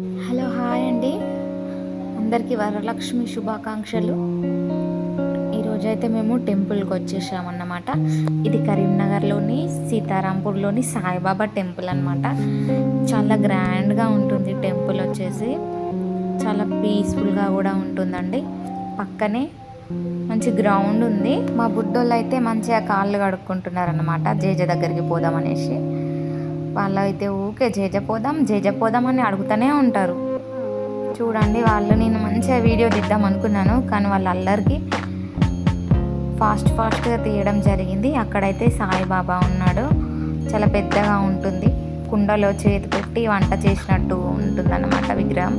Hello hi అండి. అందరికీ వరలక్ష్మి శుభాకాంక్షలు. ఈరోజైతే మేము టెంపుల్కి వచ్చేసామన్నమాట. ఇది కరీంనగర్లోని సీతారాంపూర్లోని సాయిబాబా టెంపుల్ అన్నమాట. చాలా గ్రాండ్గా ఉంటుంది టెంపుల్ వచ్చేసి. చాలా పీస్ఫుల్గా కూడా ఉంటుందండి. పక్కనే మంచి గ్రౌండ్ ఉంది. మా బుడ్డోళ్ళు అయితే మంచిగా కాళ్ళు కడుక్కుంటున్నారన్నమాట. జేజే దగ్గరికి పోదామనేసి. వాళ్ళు అయితే ఊకే జేజపోదాం జేజపోదాం అని అడుగుతూనే ఉంటారు. చూడండి వాళ్ళు నేను మంచిగా వీడియో తీద్దాం అనుకున్నాను కానీ వాళ్ళ అల్లరికి ఫాస్ట్ ఫాస్ట్గా తీయడం జరిగింది. అక్కడైతే సాయిబాబా ఉన్నాడు. చాలా పెద్దగా ఉంటుంది. కుండలో చేతి పెట్టి వంట చేసినట్టు ఉంటుందన్నమాట విగ్రహం.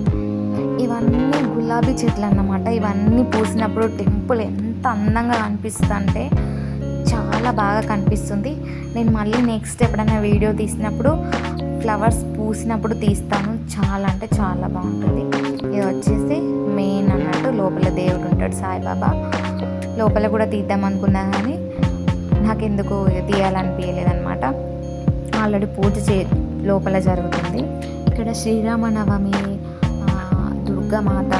ఇవన్నీ గులాబీ చెట్లు అన్నమాట ఇవన్నీ పూసినప్పుడు టెంపుల్ ఎంత అందంగా అనిపిస్తుంది అంటే చాలా బాగా కనిపిస్తుంది. నేను మళ్ళీ నెక్స్ట్ ఎప్పుడైనా వీడియో తీసినప్పుడు ఫ్లవర్స్ పూసినప్పుడు తీస్తాను. చాలా అంటే చాలా బాగుంటుంది. ఇది వచ్చేసి మెయిన్ అన్నట్టు లోపల దేవుడు ఉంటాడు సాయిబాబా. లోపల కూడా తీద్దాం అనుకున్నా కానీ నాకు ఎందుకు తీయాలనిపించలేదన్నమాట ఆల్రెడీ పూజ చే లోపల జరుగుతుంది. ఇక్కడ శ్రీరామనవమి దుర్గామాత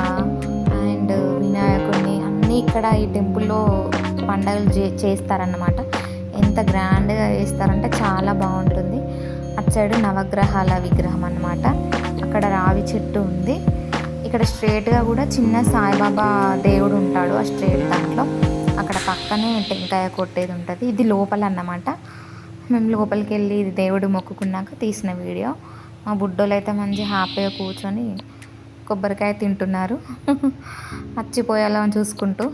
అండ్ వినాయకుడిని అన్నీ ఇక్కడ ఈ టెంపుల్లో పండగలు చే చేస్తారన్నమాట. ఎంత గ్రాండ్గా చేస్తారంటే చాలా బాగుంటుంది. అటు సైడ్ నవగ్రహాల విగ్రహం అన్నమాట. అక్కడ రావి చెట్టు ఉంది. ఇక్కడ స్ట్రేట్గా కూడా చిన్న సాయిబాబా దేవుడు ఉంటాడు ఆ స్ట్రేట్ దాంట్లో. అక్కడ పక్కనే టెంకాయ కొట్టేది ఉంటుంది. ఇది లోపల అన్నమాట. మేము లోపలికి వెళ్ళి ఇది దేవుడు మొక్కుకున్నాక తీసిన వీడియో. మా బుడ్డోలు అయితే మంచి హ్యాపీగా కూర్చొని కొబ్బరికాయ తింటున్నారు. అచ్చిపోయేలా చూసుకుంటూ.